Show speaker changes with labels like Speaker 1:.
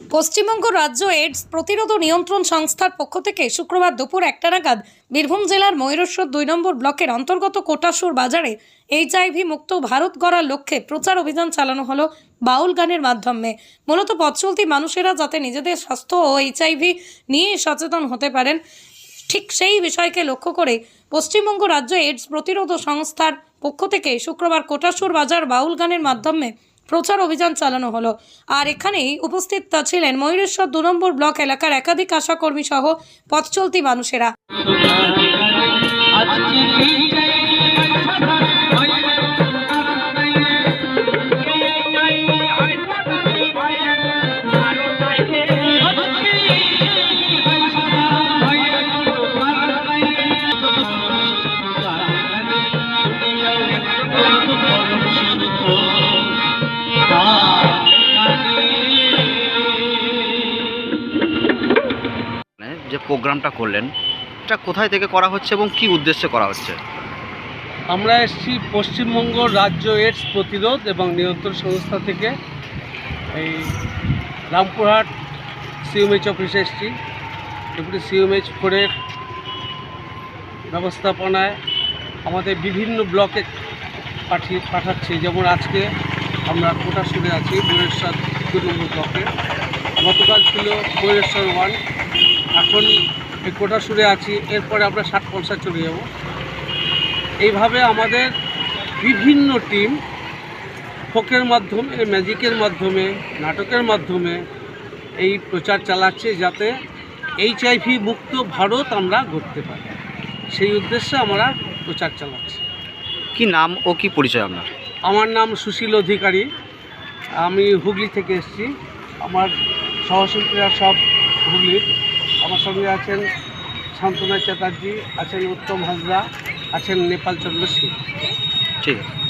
Speaker 1: পশ্চিমবঙ্গ রাজ্য এইডস প্রতিরোধ নিয়ন্ত্রণ সংস্থার পক্ষ থেকে শুক্রবার দুপুর একটা নাগাদ বীরভূম জেলার ময়ূরেশ্বর দুই নম্বর ব্লকের অন্তর্গত কোটাসুর বাজারে এইচআইভি মুক্ত ভারত গড়ার লক্ষ্যে প্রচার অভিযান চালানো হলো বাউল গানের মাধ্যমে। মূলত পথ চলতি মানুষেরা যাতে নিজেদের স্বাস্থ্য ও এইচআইভি নিয়ে সচেতন হতে পারেন, ঠিক সেই বিষয়কে লক্ষ্য করে পশ্চিমবঙ্গ রাজ্য এইডস প্রতিরোধ সংস্থার পক্ষ থেকে শুক্রবার কোটাসুর বাজার বাউল গানের মাধ্যমে প্রচার অভিযান চালানো হলো। আর এখানেই উপস্থিত ছিলেন ময়ূরেশ্বর দু নম্বর ব্লক এলাকার একাধিক আশাকর্মী সহ পথ চলতি মানুষেরা।
Speaker 2: মানে যে প্রোগ্রামটা করলেন, এটা কোথায় থেকে করা হচ্ছে এবং কি উদ্দেশ্যে করা হচ্ছে?
Speaker 3: আমরা এসেছি পশ্চিমবঙ্গ রাজ্য এইডস প্রতিরোধ এবং নিয়ন্ত্রণ সংস্থা থেকে। এই রামপুরহাট সিএমএইচ অফিসে এসেছি। এগুলি সিএমএইচ ফোরের ব্যবস্থাপনায় আমাদের বিভিন্ন ব্লকে পাঠিয়ে পাঠাচ্ছি। যেমন আজকে আমরা কোটাসুরে আছি ময়ূরেশ্বর দু নম্বর ব্লকে গতকাল ছিল ময়ূরেশ্বর ওয়ান। এখন এই কোটাসুরে আছি, এরপরে আমরা ষাট পলসা চলে যাব। এইভাবে আমাদের বিভিন্ন টিম ফোকের মাধ্যমে, ম্যাজিকের মাধ্যমে, নাটকের মাধ্যমে এই প্রচার চালাচ্ছে যাতে এইচআইভি মুক্ত ভারত আমরা গড়তে পারি। সেই উদ্দেশ্যে আমরা প্রচার চালাচ্ছি।
Speaker 2: কি নাম ও কি পরিচয় আপনার?
Speaker 3: আমার নাম সুশীল অধিকারী। আমি হুগলি থেকে এসেছি। আমার সহশিল্পীরা সব হুগলির আমার সঙ্গে আছেন শান্তনা চ্যাটার্জি, আছেন উত্তম হাজরা, আছেন নেপাল চন্দ্র সিং
Speaker 2: ঠিক। আছে